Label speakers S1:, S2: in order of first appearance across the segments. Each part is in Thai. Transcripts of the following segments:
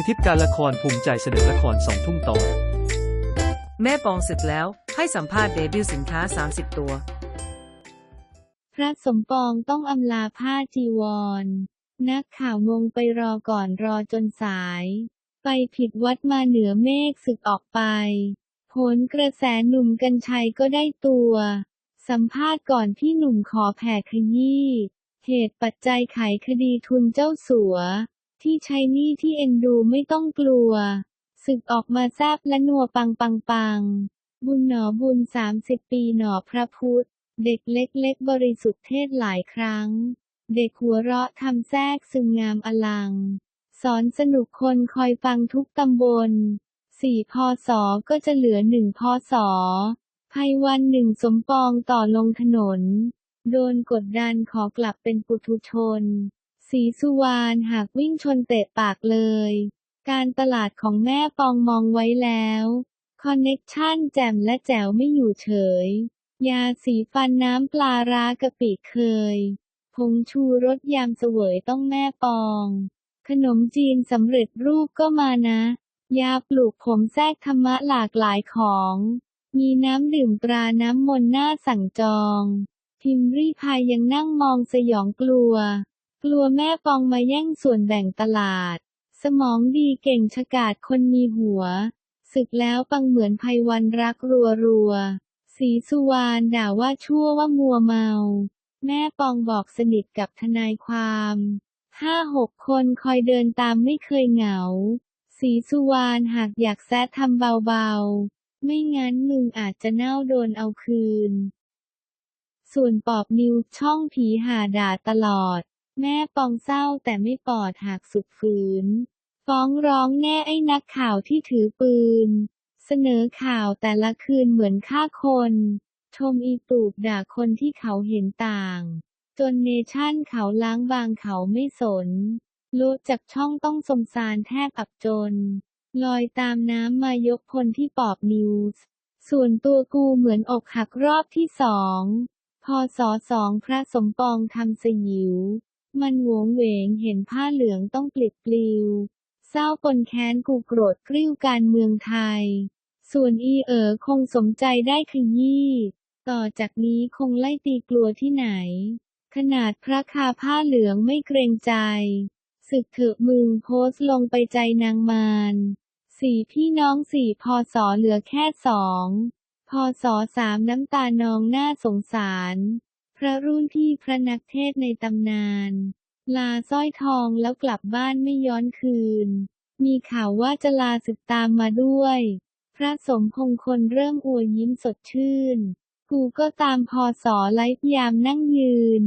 S1: องทิพย์การละครภูมิใจเสนอละครสองทุ่มตอน
S2: แม่ปองศึกแล้วให้สัมภาษณ์เดบิวต์สินค้า 30 ตัว
S3: พระสมปองต้องอำลาผ้าจีวร นักข่าวงงไปรอก่อนรอจนสาย ไปผิดวัดมาเหนือเมฆศึกออกไปผลกระแสหนุ่มกัญชัยก็ได้ตัว สัมภาษณ์ก่อนพี่หนุ่มขอแผ่ขยี้เหตุปัจจัยไขคดีทุนเจ้าสัว ที่ใช้หนี้ที่เอ็นดูไม่ต้องกลัว ศึกออกมาแซบและนัวปังปังปัง บุญหนอบุญสามสิบปีหนอพระพุทธ เด็กเล็กๆบริสุทธิ์เทศหลายครั้ง เด็กหัวเราะทำแทรกซึมงามอลัง สอนสนุกคนคอยฟังทุกตำบลสี่พอสก็จะเหลือหนึ่งพอสภัยวันหนึ่งสมปองต่อลงถนน โดนกดดันขอกลับเป็นปุถุชน สีสุวรรณหากวิ่งชนเตะปากเลย การตลาดของแม่ปองมองไว้แล้ว คอนเน็กชันแจ่มและแจ๋วไม่อยู่เฉย ยาสีฟันน้ำปลาร้ากะปิเคยผงชูรสยามเสวยต้องแม่ปอง ขนมจีนสำเร็จรูปก็มานะ ยาปลูกผมแทรกธรรมะหลากหลายของ มีน้ำดื่มตราน้ำมนต์หน้าสั่งจอง พิมรีพายยังนั่งมองสยองกลัว กลัวแม่ปองมาแย่งส่วนแบ่งตลาด สมองดีเก่งฉกาจคนมีหัว ศึกแล้วปังเหมือนภัยวันรักรัวรัวสีสุวรรณด่าว่าชั่วว่ามัวเมา แม่ปองบอกสนิทกับทนายความห้าหกคนคอยเดินตามไม่เคยเหงา สีสุวรรณหากอยากแซะทำเบาๆ ไม่งั้นมึงอาจจะเน่าโดนเอาคืน ส่วนปอบนิวช่องผีหาด่าตลอด แม่ปองเศร้าแต่ไม่ปอดหากสุดฝืน ฟ้องร้องแน่ไอ้นักข่าวที่ถือปืน เสนอข่าวแต่ละคืนเหมือนฆ่าคน ชมอีตูบด่าคนที่เขาเห็นต่าง จนเนชั่นเขาล้างบางเขาไม่สนลดจากช่องต้องสมสารแทบอับจน ลอยตามน้ำมายกพลที่ปอบนิวส์ ส่วนตัวกูเหมือนอกหักรอบที่สองพอสสองพระสมปองทำสยิว มันหวงเหวงเห็นผ้าเหลืองต้องปลิดปลิว เศร้าปนแค้นกูโกรธกริ้วการเมืองไทย ส่วนอีเอ๋อคงสมใจได้ขยี้ต่อจากนี้คงไล่ตีกลัวที่ไหน ขนาดพระคาผ้าเหลืองไม่เกรงใจศึกเถอะมึงโพสต์ลงไปใจนางมารสี่พี่น้องสี่พอสอเหลือแค่สองพอสอสามน้ำตานองหน่าสงสาร พระรุ่นพี่พระนักเทศในตำนาน ลาสร้อยทองแล้วกลับบ้านไม่ย้อนคืน มีข่าวว่าจะลาศึกตามมาด้วย พระสมพงคลเริ่มอวยยิ้มสดชื่น กูก็ตามพอสอไลฟ์ยามนั่งยืน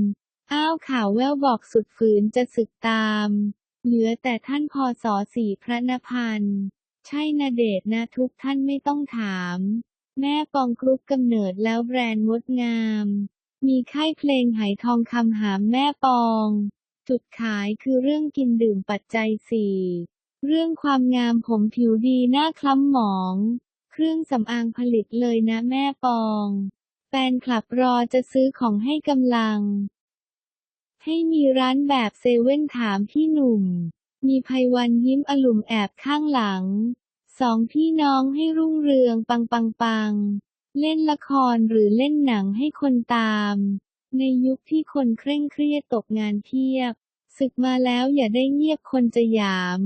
S3: อ้าวข่าวแววบอกสุดฝืนจะศึกตาม เหลือแต่ท่านพอสอสี่พระนพันธ์ใช่นาเดชน์นะทุกท่านไม่ต้องถาม แม่ปองกรุ๊ปกำเนิดแล้วแบรนด์งดงาม มีค่ายเพลงไหทองคำหามแม่ปอง จุดขายคือเรื่องกินดื่มปัจจัยสี่เรื่องความงามผมผิวดีหน้าคล้ำหมอง เครื่องสำอางผลิตเลยนะแม่ปอง แฟนคลับรอจะซื้อของให้กำลัง ให้มีร้านแบบเซเว่นถามพี่หนุ่ม มีภัยวันยิ้มอลุ่มแอบข้างหลัง สองพี่น้องให้รุ่งเรืองปังปังปัง เล่นละครหรือเล่นหนังให้คนตาม ในยุคที่คนเคร่งเครียดตกงานเพียบ ศึกมาแล้วอย่าได้เงียบคนจะหยาม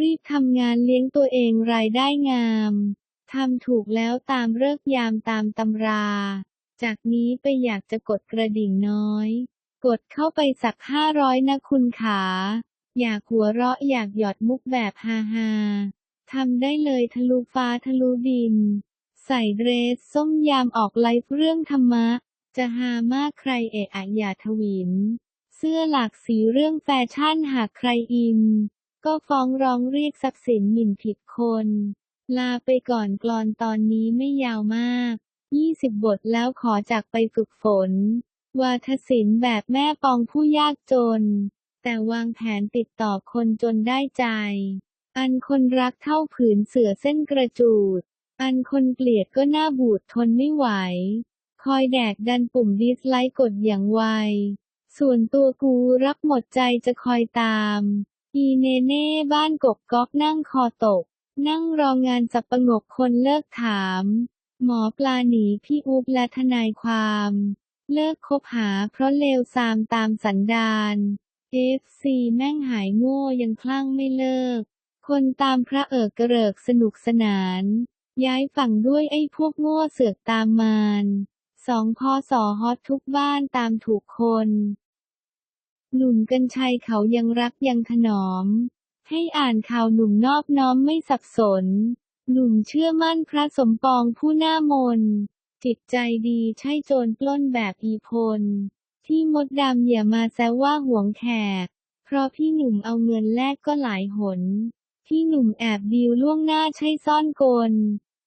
S3: รีบทำงานเลี้ยงตัวเองรายได้งามทำถูกแล้วตามเลิกยามตามตำรา จากนี้ไปอยากจะกดกระดิ่งน้อย กดเข้าไปสักห้าร้อยนะคุณขา อยากหัวเราะอยากหยอดมุกแบบฮาฮาทำได้เลยทะลุฟ้าทะลุดิน ใส่เดรสส้มยามออกไลฟ์เรื่องธรรมะ จะฮามากใครเอะอะอย่าทวิน เสื้อหลากสีเรื่องแฟชั่นหากใครอิน ก็ฟ้องร้องเรียกทรัพย์สินหมิ่นผิดคน ลาไปก่อนกลอนตอนนี้ไม่ยาวมาก 20 บทแล้วขอจากไปฝึกฝน วาทศิลป์แบบแม่ปองผู้ยากจน แต่วางแผนติดต่อคนจนได้ใจ อันคนรักเท่าผืนเสือเส้นกระจูด อันคนเกลียดก็หน้าบูดทนไม่ไหว คอยแดกดันปุ่มดิสไลค์กดอย่างไว ส่วนตัวกูรักหมดใจจะคอยตาม อีเนเน่บ้านกกก๊อกนั่งคอตก นั่งรองานสับประงกคนเลิกถาม หมอปลาหนีพี่อุ๊บและทนายความ เลิกคบหาเพราะเลวซามตามสันดาน FC แม่งหายโง่ยังคลั่งไม่เลิก คนตามพระเอิกกระเริกสนุกสนาน ย้ายฝั่งด้วยไอ้พวกโง่เสือกตามมารสองพอสอฮอตทุกบ้านตามถูกคน หนุ่มกัญชัยเขายังรักยังถนอม ให้อ่านข่าวหนุ่มนอบน้อมไม่สับสน หนุ่มเชื่อมั่นพระสมปองผู้หน้ามน จิตใจดีใช่โจรปล้นแบบอีพล ที่มดดำอย่ามาแซวว่าห่วงแขก เพราะพี่หนุ่มเอาเงินแลกก็หลายหน พี่หนุ่มแอบดีลล่วงหน้าใช่ซ่อนกล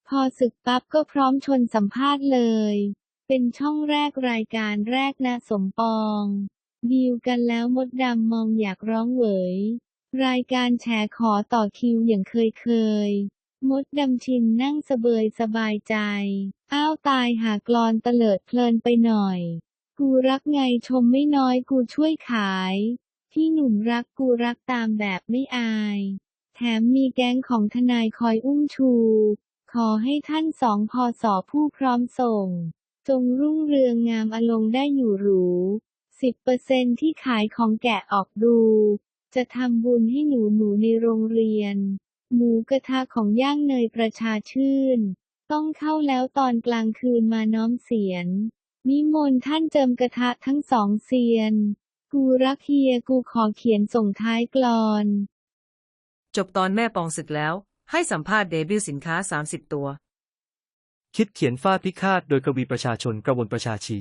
S3: พอศึกปั๊บก็พร้อมชนสัมภาษณ์เลย เป็นช่องแรกรายการแรกนะสมปองดีลกันแล้วมดดำมองอยากร้องเหวยรายการแฉขอต่อคิวอย่างเคยเคย มดดำชินนั่งสเบยสบายใจ อ้าวตายหากรอนเตลิดเพลินไปหน่อย กูรักไงชมไม่น้อยกูช่วยขายที่หนุ่มรักกูรักตามแบบไม่อาย แถมมีแก๊งของทนายคอยอุ้มชู ขอให้ท่านสองพอสอผู้พร้อมส่ง จงรุ่งเรืองงามอลงได้อยู่หรูสิบเปอร์เซนที่ขายของแกะออกดู จะทำบุญให้หนูหนูในโรงเรียน หมูกระทะของย่างเนยประชาชื่น ต้องเข้าแล้วตอนกลางคืนมาน้อมเสียน นิมนต์ท่านเจิมกระทะทั้งสองเซียน กูรักเฮียกูขอเขียนส่งท้ายกลอน
S2: จบตอนแม่ปองศึกแล้ว ให้สัมภาษณ์เดบิวต์สินค้า 30 ตัว
S1: คิดเขียนฟาดพิฆาตโดยกวีประชาชนกระวนประชาชี